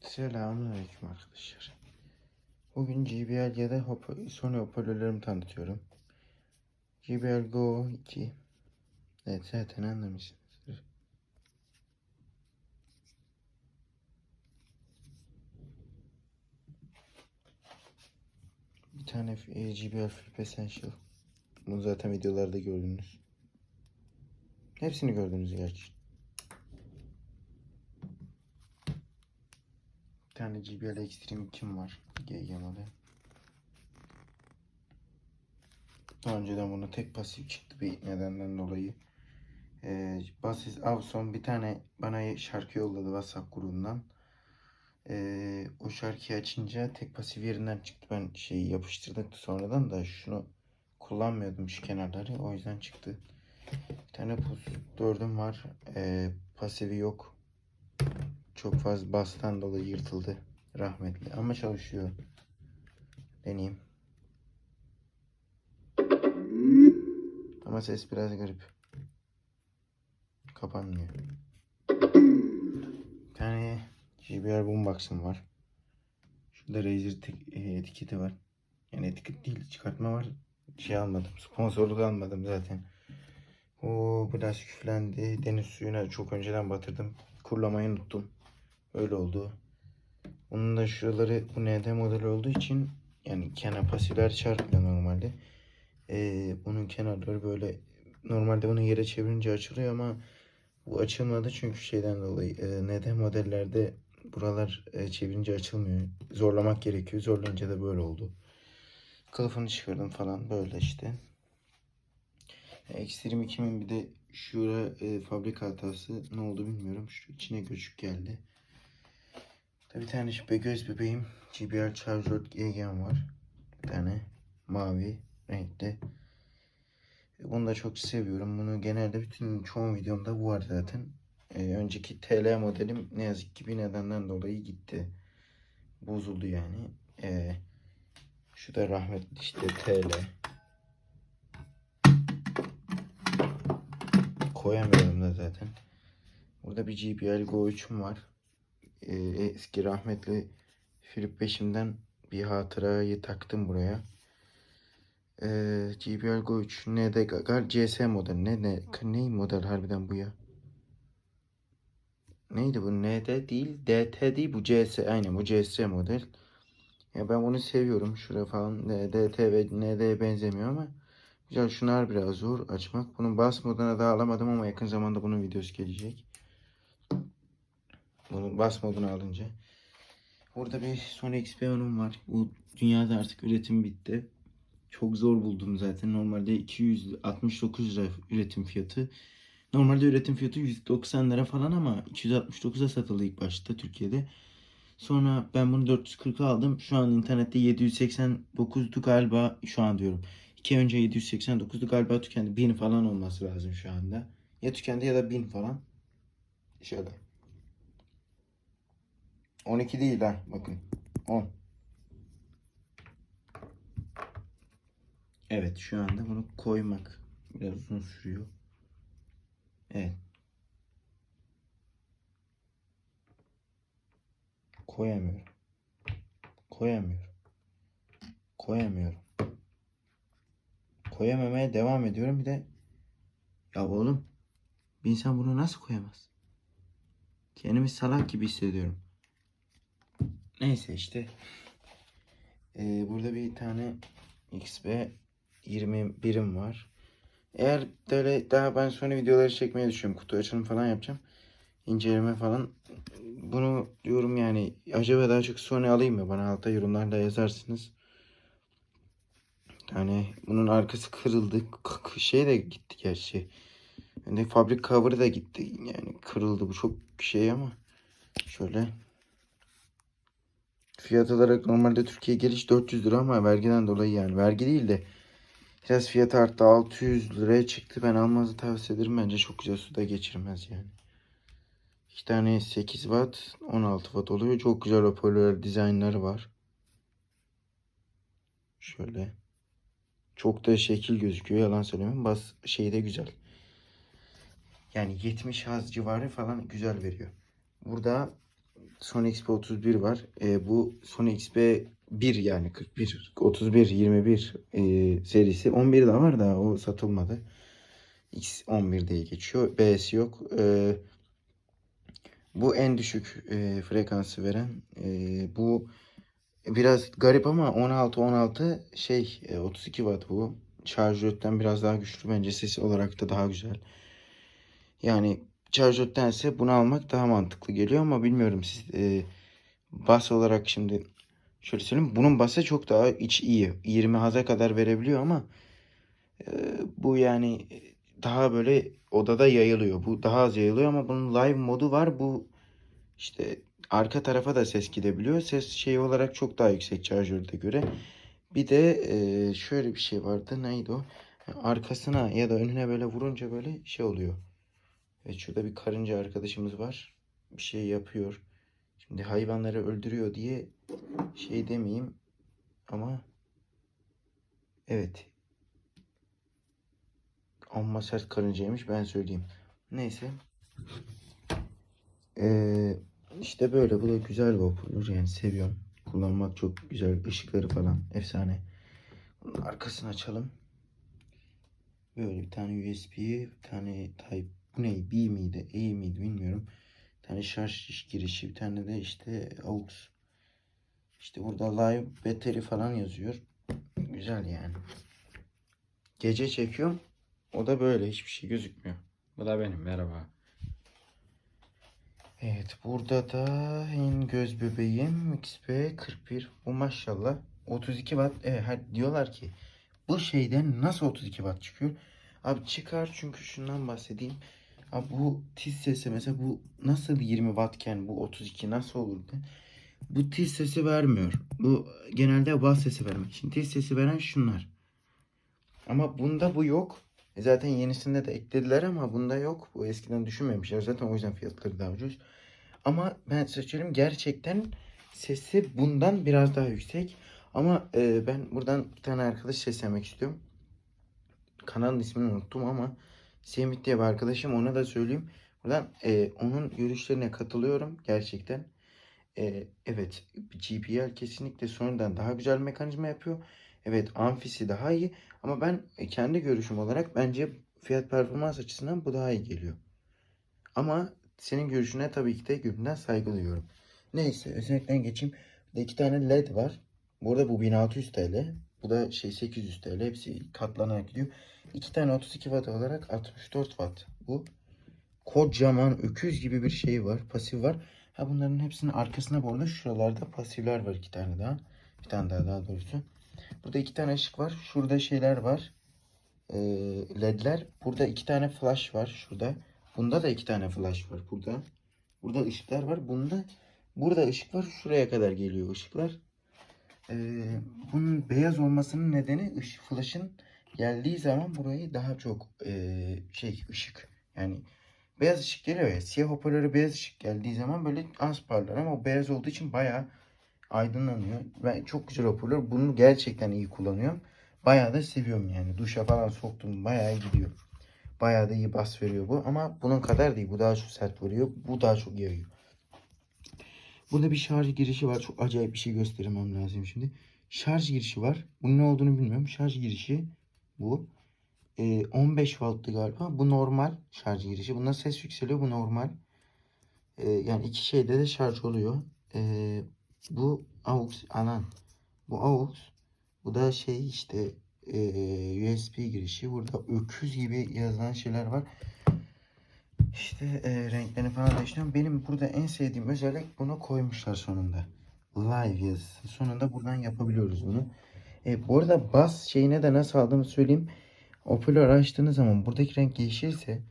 Selamünaleyküm arkadaşlar. Bugün JBL ya da hopo- Sony hoparlörlerimi tanıtıyorum. JBL Go 2. Evet zaten anlamışsınızdır. Bir tane e, JBL Flip Essential. Bunu zaten videolarda gördünüz. Hepsini gördünüz gerçi. Tane JBL Extreme 2'm var. GG model. Daha önceden bunu tek pasif çıktı bir nedenden dolayı. Ee, Basis Avson bir tane bana şarkı yolladı WhatsApp grubundan. Ee, o şarkıyı açınca tek pasif yerinden çıktı. Ben şeyi yapıştırdık sonradan da şunu kullanmıyordum şu kenarları. O yüzden çıktı. Bir tane pus dördüm var. Ee, pasifi yok. Çok fazla bastan dolayı yırtıldı. Rahmetli. Ama çalışıyor. Deneyeyim. Ama ses biraz garip. Kapanmıyor. Bir tane JBL Boombox'ım var. Şurada Razer e, etiketi var. Yani etiket değil çıkartma var. Şey almadım. Sponsorluk almadım zaten. O biraz küflendi. Deniz suyuna çok önceden batırdım. Kurlamayı unuttum. Öyle oldu. Onun da şuraları bu ND model olduğu için yani kenar pasifler çarpmıyor normalde. Ee, bunun kenarları böyle normalde bunu yere çevirince açılıyor ama bu açılmadı çünkü şeyden dolayı e, ND modellerde buralar e, çevirince açılmıyor. Zorlamak gerekiyor. Zorlayınca da böyle oldu. Kılıfını çıkardım falan böyle işte. Extreme 2000 bir de şura e, fabrika hatası ne oldu bilmiyorum. Şu içine göçük geldi. Tabi bir tane şu göz bebeğim GBR Charger GG'm var. Bir tane mavi renkte. Bunu da çok seviyorum. Bunu genelde bütün çoğu videomda bu var zaten. E, önceki TL modelim ne yazık ki bir nedenden dolayı gitti. Bozuldu yani. E, şu da rahmetli işte TL. Koyamıyorum da zaten. Burada bir JBL Go 3'üm var. Ee, eski rahmetli Filip 5'imden bir hatırayı taktım buraya. Ee, JBL Go 3 ne de gal CS model ne ne ne model harbiden bu ya? Neydi bu? ND değil, DT değil bu CS. Aynen bu CS model. Ya ben bunu seviyorum. Şuraya falan e, DT ve ND'ye benzemiyor ama güzel. Şunlar biraz zor açmak. Bunun bas moduna da alamadım ama yakın zamanda bunun videosu gelecek. Bunu bas moduna alınca. Burada bir Sony XP10'um var. Bu dünyada artık üretim bitti. Çok zor buldum zaten. Normalde 269 lira üretim fiyatı. Normalde üretim fiyatı 190 lira falan ama 269'a satıldı ilk başta Türkiye'de. Sonra ben bunu 440'a aldım. Şu an internette 789'du galiba. Şu an diyorum. 2 önce 789'du galiba tükendi. 1000 falan olması lazım şu anda. Ya tükendi ya da 1000 falan. Şöyle. 12 değil ha bakın. 10. Evet şu anda bunu koymak biraz uzun sürüyor. Evet. Koyamıyorum. Koyamıyorum. Koyamıyorum. Koyamamaya devam ediyorum. Bir de ya oğlum bir insan bunu nasıl koyamaz? Kendimi salak gibi hissediyorum. Neyse işte. Ee, burada bir tane XB 20 birim var. Eğer böyle daha ben sonra videoları çekmeyi düşünüyorum. Kutu açılım falan yapacağım. İnceleme falan. Bunu diyorum yani acaba daha çok Sony alayım mı? Bana altta yorumlarda yazarsınız. Yani bunun arkası kırıldı. Şey de gitti gerçi. Yani fabrik cover'ı da gitti. Yani kırıldı. Bu çok şey ama. Şöyle. Fiyat olarak normalde Türkiye geliş 400 lira ama vergiden dolayı yani. Vergi değil de biraz fiyat arttı. 600 liraya çıktı. Ben almanızı tavsiye ederim. Bence çok güzel suda geçirmez yani. İki tane 8 watt 16 watt oluyor. Çok güzel hoparlör dizaynları var. Şöyle. Çok da şekil gözüküyor. Yalan söylemiyorum. Bas şeyi de güzel. Yani 70 Hz civarı falan güzel veriyor. Burada Sony XP31 var. E, bu Sony XP1 yani 41, 31, 21 e, serisi. 11 de var da o satılmadı. X11 diye geçiyor. B'si yok. E, bu en düşük e, frekansı veren. E, bu biraz garip ama 16 16 şey e, 32 watt bu. Şarjörden biraz daha güçlü bence sesi olarak da daha güzel. Yani şarjördense bunu almak daha mantıklı geliyor ama bilmiyorum siz e, bas olarak şimdi şöyle söyleyeyim bunun bası çok daha iç iyi. 20 haza kadar verebiliyor ama e, bu yani daha böyle odada yayılıyor. Bu daha az yayılıyor ama bunun live modu var. Bu işte arka tarafa da ses gidebiliyor. Ses şey olarak çok daha yüksek şarjörde göre. Bir de e, şöyle bir şey vardı. Neydi o? Arkasına ya da önüne böyle vurunca böyle şey oluyor Evet şurada bir karınca arkadaşımız var. Bir şey yapıyor. Şimdi hayvanları öldürüyor diye şey demeyeyim ama evet. Amma sert karıncaymış ben söyleyeyim. Neyse. Ee, işte böyle bu da güzel bir hoparlör yani seviyorum. Kullanmak çok güzel. Işıkları falan efsane. Bunun arkasını açalım. Böyle bir tane USB, bir tane Type bu ne? B miydi? E miydi bilmiyorum. Bir tane şarj girişi. Bir tane de işte AUX. İşte burada live battery falan yazıyor. Güzel yani. Gece çekiyorum. O da böyle. Hiçbir şey gözükmüyor. Bu da benim. Merhaba. Evet. Burada da en göz bebeğim XP41. Bu maşallah 32 watt. Evet diyorlar ki bu şeyden nasıl 32 watt çıkıyor? Abi çıkar çünkü şundan bahsedeyim. Abi bu tiz sesi mesela bu nasıl 20 wattken bu 32 nasıl olurdu? Bu tiz sesi vermiyor. Bu genelde bas sesi vermek için. Tiz sesi veren şunlar. Ama bunda bu yok. E zaten yenisinde de eklediler ama bunda yok. Bu eskiden düşünmemişler. Zaten o yüzden fiyatları daha ucuz. Ama ben söyleyeyim gerçekten sesi bundan biraz daha yüksek. Ama e, ben buradan bir tane arkadaş seslemek istiyorum. Kanalın ismini unuttum ama Semih diye bir arkadaşım ona da söyleyeyim. Buradan e, onun görüşlerine katılıyorum gerçekten. E, evet GPL kesinlikle sonradan daha güzel mekanizma yapıyor. Evet amfisi daha iyi ama ben e, kendi görüşüm olarak bence fiyat performans açısından bu daha iyi geliyor. Ama senin görüşüne tabii ki de gönlümden saygı duyuyorum. Neyse özellikle geçeyim. Burada iki tane led var. Burada bu 1600 TL. Bu da şey 800 TL. Hepsi katlanarak gidiyor. İki tane 32 watt olarak 64 watt. Bu kocaman öküz gibi bir şey var. Pasif var. Ha bunların hepsinin arkasında bu arada şuralarda pasifler var iki tane daha. Bir tane daha daha doğrusu. Burada iki tane ışık var. Şurada şeyler var. Ee, ledler. Burada iki tane flash var. Şurada. Bunda da iki tane flash var. Burada. Burada ışıklar var. Bunda burada ışık var. Şuraya kadar geliyor ışıklar. Ee, bunun beyaz olmasının nedeni ışık flash'ın geldiği zaman burayı daha çok e, şey ışık yani beyaz ışık geliyor ya siyah hoparlöre beyaz ışık geldiği zaman böyle az parlar ama o beyaz olduğu için bayağı aydınlanıyor. Ben çok güzel hoparlör. Bunu gerçekten iyi kullanıyorum. Bayağı da seviyorum yani. Duşa falan soktum iyi gidiyor. Bayağı da iyi bas veriyor bu ama bunun kadar değil. Bu daha çok sert vuruyor. Bu daha çok yayıyor. Burada bir şarj girişi var. Çok acayip bir şey göstermem lazım şimdi. Şarj girişi var. Bunun ne olduğunu bilmiyorum. Şarj girişi bu. E, 15 volttu galiba. Bu normal şarj girişi. Bunda ses yükseliyor. Bu normal. E, yani iki şeyde de şarj oluyor. E, bu AUX anan. Bu AUX. Bu da şey işte e, USB girişi. Burada öküz gibi yazılan şeyler var. İşte e, renklerini falan değiştiriyorum. Benim burada en sevdiğim özellik bunu koymuşlar sonunda. Live yazısı. Sonunda buradan yapabiliyoruz bunu. E, bu arada bas şeyine de nasıl aldığımı söyleyeyim. Hoparlör açtığınız zaman buradaki renk yeşilse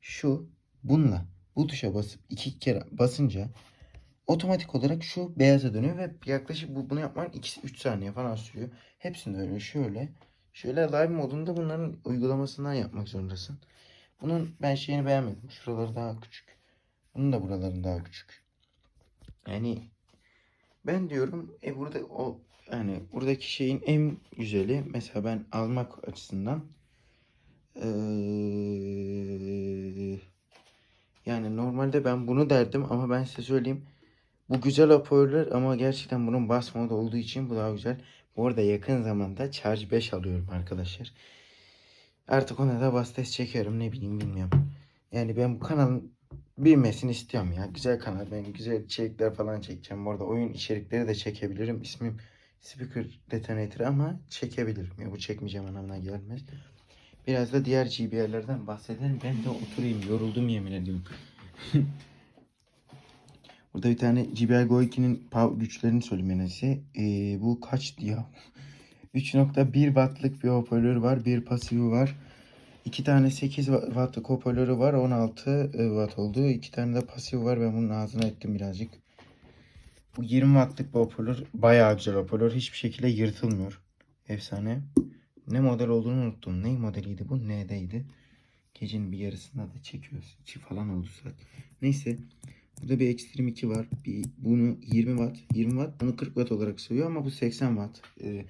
şu bununla bu tuşa basıp iki kere basınca otomatik olarak şu beyaza dönüyor ve yaklaşık bu, bunu yapmak 2-3 saniye falan sürüyor. Hepsini öyle şöyle. Şöyle live modunda bunların uygulamasından yapmak zorundasın. Bunun ben şeyini beğenmedim. Şuraları daha küçük. Bunun da buraları daha küçük. Yani ben diyorum e burada o yani buradaki şeyin en güzeli mesela ben almak açısından ee, yani normalde ben bunu derdim ama ben size söyleyeyim Bu güzel hoparlör ama gerçekten bunun bas modu olduğu için bu daha güzel. Bu arada yakın zamanda Charge 5 alıyorum arkadaşlar. Artık ona da bas test çekiyorum ne bileyim bilmiyorum. Yani ben bu kanalın büyümesini istiyorum ya. Güzel kanal. Ben güzel içerikler falan çekeceğim. Bu arada oyun içerikleri de çekebilirim. İsmim Speaker Detonator ama çekebilirim. Ya bu çekmeyeceğim anlamına gelmez. Biraz da diğer GBR'lerden bahsedelim. Ben de oturayım. Yoruldum yemin ediyorum. Burada bir tane GBR Go 2'nin pow- güçlerini söyleyeyim en. Ee, bu kaçtı ya? 3.1 wattlık bir hoparlör var. Bir pasifi var. İki tane 8 wa- wattlık hoparlörü var. 16 e, watt oldu. İki tane de pasifi var. Ben bunun ağzına ettim birazcık. Bu 20 wattlık bir hoparlör. Bayağı güzel hoparlör. Hiçbir şekilde yırtılmıyor. Efsane. Ne model olduğunu unuttum. Ne modeliydi bu? N'deydi. Gecenin bir yarısında da çekiyoruz. İçi falan oldu zaten. Neyse. Burada bir Extreme 2 var. Bir, bunu 20 watt. 20 watt. Bunu 40 watt olarak sayıyor ama bu 80 watt. Ee,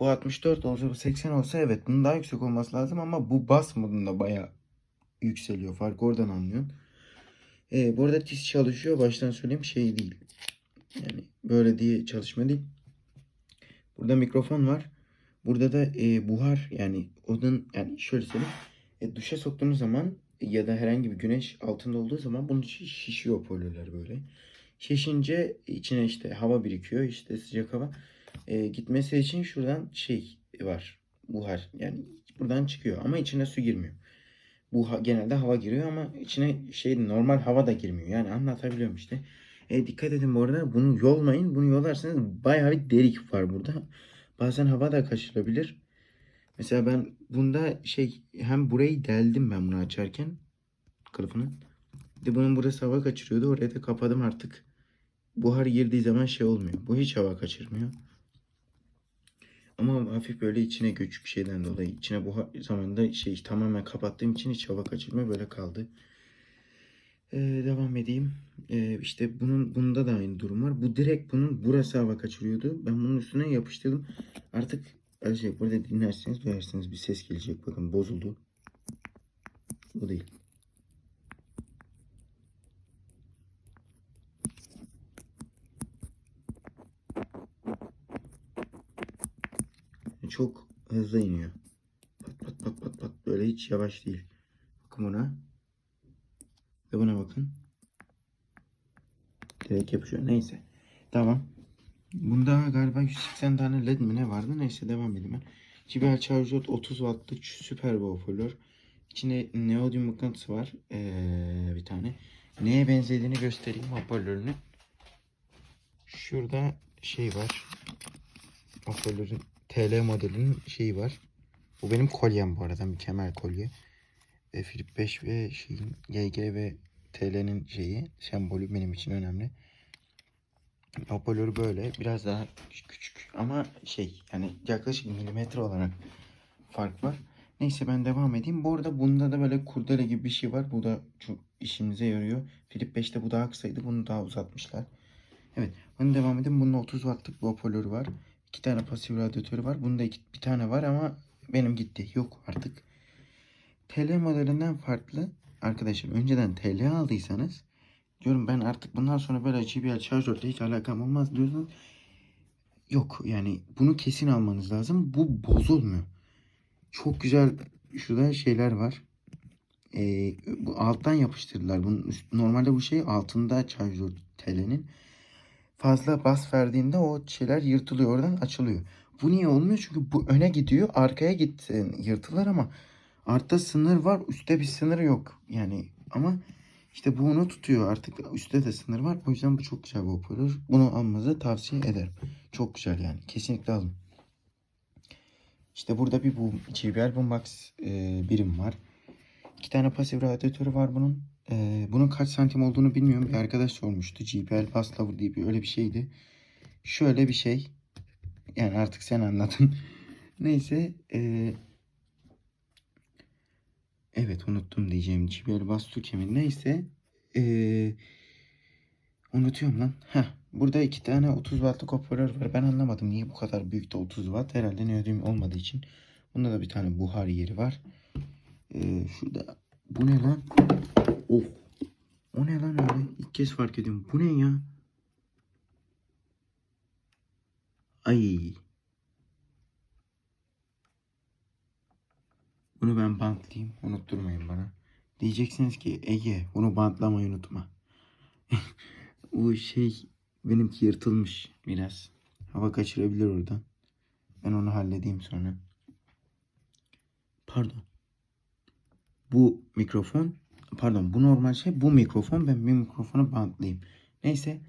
bu 64 olsa bu 80 olsa evet bunun daha yüksek olması lazım ama bu bas modunda bayağı yükseliyor. Farkı oradan anlıyorsun. Ee, bu arada tiz çalışıyor. Baştan söyleyeyim şey değil. Yani böyle diye çalışma değil. Burada mikrofon var. Burada da e, buhar yani odun yani şöyle söyleyeyim. E, duşa soktuğunuz zaman ya da herhangi bir güneş altında olduğu zaman bunun içi şişiyor hoparlörler böyle. Şişince içine işte hava birikiyor işte sıcak hava. E, gitmesi için şuradan şey var buhar yani buradan çıkıyor ama içine su girmiyor. Bu genelde hava giriyor ama içine şey normal hava da girmiyor. Yani anlatabiliyorum işte. E, dikkat edin bu arada bunu yolmayın. Bunu yolarsanız bayağı bir delik var burada. Bazen hava da kaçırabilir. Mesela ben bunda şey hem burayı deldim ben bunu açarken kılıfını. De bunun burası hava kaçırıyordu. Oraya da kapadım artık. Buhar girdiği zaman şey olmuyor. Bu hiç hava kaçırmıyor. Ama hafif böyle içine göçük şeyden dolayı içine buhar zamanında şey tamamen kapattığım için hiç hava kaçırmıyor böyle kaldı. Ee, devam edeyim. Ee, işte bunun bunda da aynı durum var. Bu direkt bunun burası hava kaçırıyordu. Ben bunun üstüne yapıştırdım. Artık şey burada dinlerseniz duyarsınız bir ses gelecek. Bakın bozuldu. Bu değil. Çok hızlı iniyor. Pat pat pat pat pat böyle hiç yavaş değil. Bakın buna. Ve buna bakın. Direkt yapışıyor. Neyse. Tamam. Bunda galiba 180 tane led mi ne vardı? Neyse devam edeyim ben. JBL Charge 30 wattlık süper bir. İçinde neodyum mıknatısı var. Ee, bir tane. Neye benzediğini göstereyim hoparlörünü. Şurada şey var. Hoparlörün TL modelinin şeyi var. Bu benim kolyem bu arada. Mükemmel kolye. E, Philip 5 ve şeyin GG ve TL'nin şeyi sembolü benim için önemli. Hoparlörü böyle biraz daha küçük ama şey yani yaklaşık milimetre olarak fark var. Neyse ben devam edeyim. Bu arada bunda da böyle kurdele gibi bir şey var. Bu da çok işimize yarıyor. Philip 5'te bu daha kısaydı. Bunu daha uzatmışlar. Evet. Bunu devam edeyim. Bunun 30 wattlık bir hoparlörü var. İki tane pasif radyatörü var. Bunda iki, bir tane var ama benim gitti. Yok artık. TL modelinden farklı. Arkadaşlar önceden TL aldıysanız diyorum ben artık bundan sonra böyle JBL şarjörle hiç alakam olmaz diyorsanız yok yani bunu kesin almanız lazım. Bu bozulmuyor. Çok güzel şurada şeyler var. Ee, bu alttan yapıştırdılar. Bunun üst- normalde bu şey altında şarjör TL'nin. Fazla bas verdiğinde o şeyler yırtılıyor oradan açılıyor. Bu niye olmuyor? Çünkü bu öne gidiyor. Arkaya gitsin yırtılır ama Altta sınır var, üstte bir sınır yok. Yani ama işte bu onu tutuyor artık. Üstte de sınır var. O yüzden bu çok güzel bir hoparlör. Bunu almanızı tavsiye ederim. Çok güzel yani. Kesinlikle alın. İşte burada bir bu JBL Boombox e, birim var. İki tane pasif radyatörü var bunun. E, bunun kaç santim olduğunu bilmiyorum. Bir arkadaş sormuştu. JBL Bass Lover diye bir öyle bir şeydi. Şöyle bir şey. Yani artık sen anladın. Neyse. E, Evet unuttum diyeceğim. JBL Bass Türkemi neyse. Ee, unutuyorum lan. Heh, burada iki tane 30 wattlık hoparlör var. Ben anlamadım niye bu kadar büyük de 30 watt. Herhalde neodyum olmadığı için. Bunda da bir tane buhar yeri var. Ee, şurada. Bu ne lan? Of. O ne lan öyle? İlk kez fark ediyorum. Bu ne ya? Ay. Bunu ben bantlayayım. Unutturmayın bana. Diyeceksiniz ki Ege bunu bantlamayı unutma. Bu şey benimki yırtılmış biraz. Hava kaçırabilir oradan. Ben onu halledeyim sonra. Pardon. Bu mikrofon pardon bu normal şey bu mikrofon ben bir mikrofonu bantlayayım. Neyse.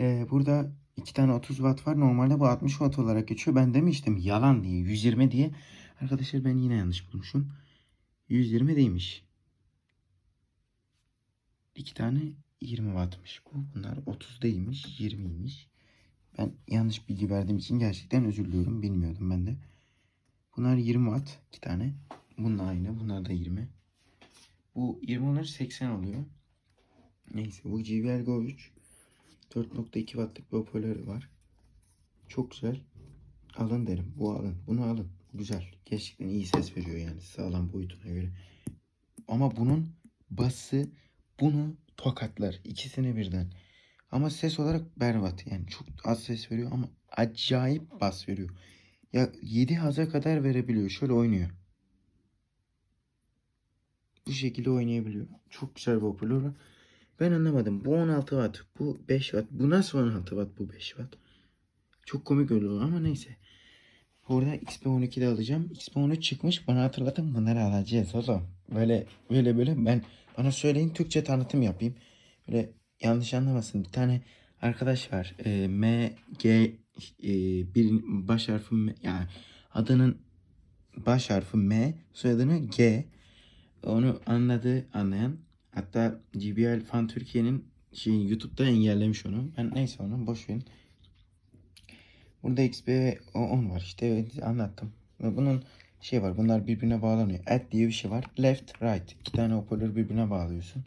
Ee, burada iki tane 30 watt var. Normalde bu 60 watt olarak geçiyor. Ben demiştim yalan diye 120 diye. Arkadaşlar ben yine yanlış bulmuşum. 120 değilmiş. İki tane 20 wattmış bu. Bunlar 30 değilmiş 20'ymiş. Ben yanlış bilgi verdiğim için gerçekten özür diliyorum. Bilmiyordum ben de. Bunlar 20 watt iki tane. Bununla aynı. Bunlar da 20. Bu 20 olur 80 oluyor. Neyse bu JBL Go 3. 4.2 wattlık bir hoparlörü var. Çok güzel. Alın derim. Bu alın. Bunu alın. Güzel. Gerçekten iyi ses veriyor yani. Sağlam boyutuna göre. Ama bunun bası bunu tokatlar. ikisini birden. Ama ses olarak berbat. Yani çok az ses veriyor ama acayip bas veriyor. Ya 7 haza kadar verebiliyor. Şöyle oynuyor. Bu şekilde oynayabiliyor. Çok güzel bir hoparlör var. Ben anlamadım. Bu 16 watt. Bu 5 watt. Bu nasıl 16 watt? Bu 5 watt. Çok komik oluyor ama neyse. Burada XP12 de alacağım. XP13 çıkmış. Bana hatırlatın bunları alacağız oğlum. Böyle böyle böyle ben bana söyleyin Türkçe tanıtım yapayım. Böyle yanlış anlamasın. Bir tane arkadaş var. Ee, M G e, bir baş harfi M, yani adının baş harfi M, soyadını G. Onu anladı anlayan. Hatta GBL Fan Türkiye'nin şey YouTube'da engellemiş onu. Ben neyse onu boş verin. Burada XP10 var işte anlattım. Ve bunun şey var bunlar birbirine bağlanıyor. Add diye bir şey var. Left, right. iki tane hoparlör birbirine bağlıyorsun.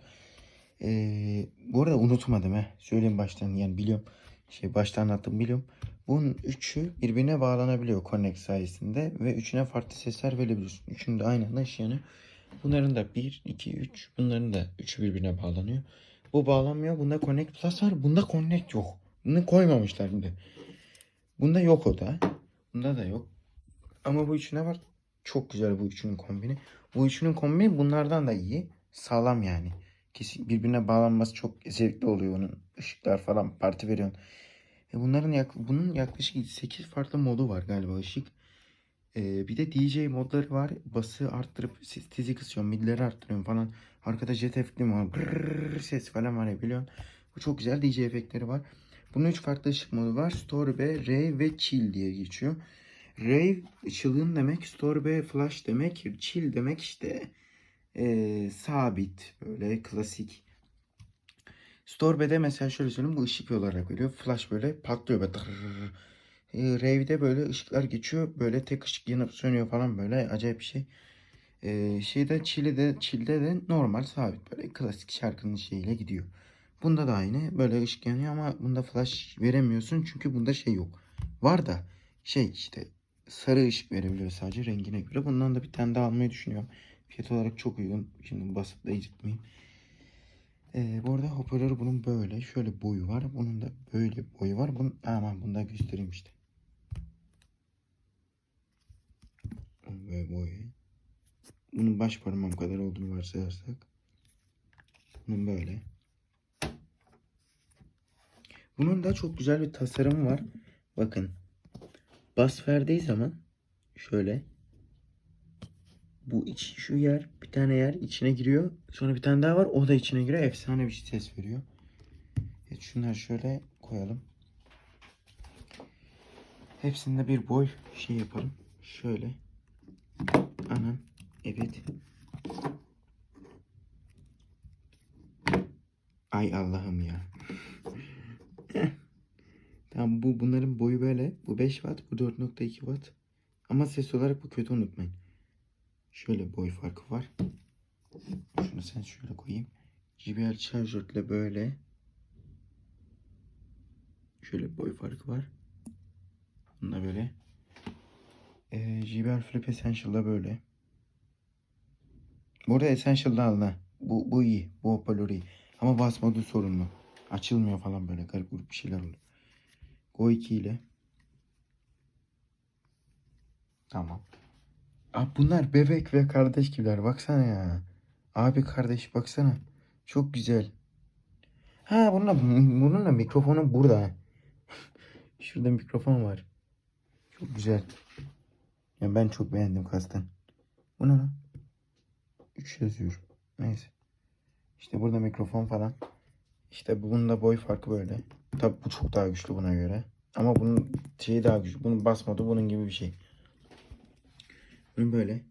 Ee, bu arada unutmadım he. Söyleyeyim baştan yani biliyorum. Şey baştan anlattım biliyorum. Bunun üçü birbirine bağlanabiliyor Connect sayesinde ve üçüne farklı sesler verebiliyorsun. Üçünü de aynı anda işleyen. Bunların da 1, 2, 3. Bunların da üçü birbirine bağlanıyor. Bu bağlanmıyor. Bunda Connect Plus var. Bunda Connect yok. Bunu koymamışlar şimdi. Bunda yok o da. Bunda da yok. Ama bu üçüne var. Çok güzel bu üçünün kombini. Bu üçünün kombini bunlardan da iyi. Sağlam yani. Kesin birbirine bağlanması çok zevkli oluyor onun. Işıklar falan parti veriyorsun. E bunların yak bunun yaklaşık 8 farklı modu var galiba ışık. Ee, bir de DJ modları var. Bası arttırıp tizi kısıyorsun, midleri arttırıyorsun falan. Arkada jet efekti var. Brrrr ses falan var ya biliyorsun. Bu çok güzel DJ efektleri var. Bunun üç farklı ışık modu var. Storbe, Rave ve Chill diye geçiyor. Rave çılgın demek, Storbe flash demek, Chill demek işte ee, sabit böyle klasik. Storbe'de mesela şöyle söyleyeyim bu ışık olarak veriyor. Flash böyle patlıyor böyle. Tırrrr. E, Rave'de böyle ışıklar geçiyor. Böyle tek ışık yanıp sönüyor falan böyle acayip bir şey. E, şeyde Chill'de, Chill'de de normal sabit böyle klasik şarkının şeyiyle gidiyor. Bunda da aynı böyle ışık yanıyor ama bunda flash veremiyorsun çünkü bunda şey yok. Var da şey işte sarı ışık verebiliyor sadece rengine göre. Bundan da bir tane daha almayı düşünüyorum. Fiyat olarak çok uygun. Şimdi basıp da incitmeyeyim. Ee, bu arada hoparlörü bunun böyle. Şöyle boyu var. Bunun da böyle boyu var. Bunun, aman bunu da göstereyim işte. Böyle boyu. Bunun baş parmağım kadar olduğunu varsayarsak. Bunun böyle. Bunun da çok güzel bir tasarımı var. Bakın. Bas verdiği zaman şöyle bu iç şu yer bir tane yer içine giriyor. Sonra bir tane daha var o da içine giriyor. Efsane bir ses veriyor. Evet şunları şöyle koyalım. Hepsinde bir boy şey yapalım. Şöyle. Anam. Evet. Ay Allah'ım ya. tamam bu bunların boyu böyle. Bu 5 watt, bu 4.2 watt. Ama ses olarak bu kötü unutmayın. Şöyle boy farkı var. Şunu sen şöyle koyayım. JBL şarjörle böyle. Şöyle boy farkı var. Bunda böyle. Ee, JBL Flip Essential'da böyle. Bu arada Essential'da ha. Bu, bu iyi. Bu hoparlör iyi. Ama bas modu sorunlu. Açılmıyor falan böyle garip grup bir şeyler oluyor. Go 2 ile. Tamam. Abi bunlar bebek ve kardeş gibiler. Baksana ya. Abi kardeş baksana. Çok güzel. Ha bununla, bununla mikrofonu burada. Şurada mikrofon var. Çok güzel. Ya ben çok beğendim kastan. Bu ne lan? 3 yazıyor. Neyse. İşte burada mikrofon falan. İşte bunun da boy farkı böyle. Tabi bu çok daha güçlü buna göre. Ama bunun şeyi daha güçlü. Bunun basmadı bunun gibi bir şey. Bunun böyle.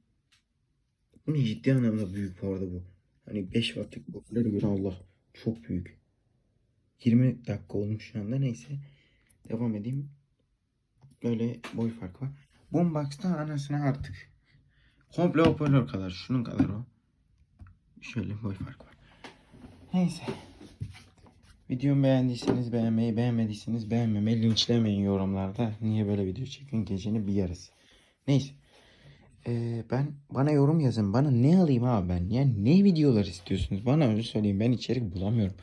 Bunun ciddi anlamda büyük bu arada bu. Hani 5 wattlık göre Allah çok büyük. 20 dakika olmuş şu anda neyse. Devam edeyim. Böyle boy farkı var. Boombox'ta anasını artık. Komple hoparlör kadar. Şunun kadar o. Şöyle boy farkı var. Neyse. Videomu beğendiyseniz beğenmeyi, beğenmediyseniz beğenmemeyi, linçlemeyin yorumlarda. Niye böyle video çekin gecenin bir yarısı. Neyse. Ee, ben bana yorum yazın. Bana ne alayım abi ben? Yani ne videolar istiyorsunuz? Bana öyle söyleyeyim. Ben içerik bulamıyorum.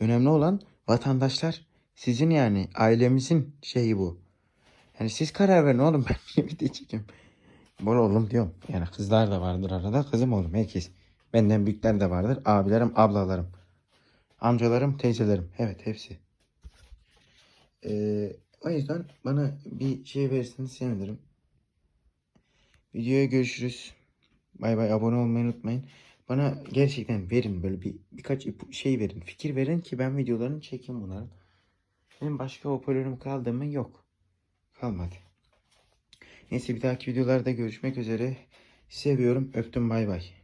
Önemli olan vatandaşlar sizin yani ailemizin şeyi bu. Yani siz karar verin oğlum ben niye video çekeyim. Bol oğlum diyorum. Yani kızlar da vardır arada. Kızım oğlum herkes. Benden büyükler de vardır. Abilerim, ablalarım. Amcalarım, teyzelerim. Evet hepsi. Ee, o yüzden bana bir şey verirseniz sevinirim. Videoya görüşürüz. Bay bay abone olmayı unutmayın. Bana gerçekten verin böyle bir birkaç şey verin. Fikir verin ki ben videolarını çekeyim bunların. Benim başka hoparlörüm kaldı mı? Yok. Kalmadı. Neyse bir dahaki videolarda görüşmek üzere. Seviyorum. Öptüm bay bay.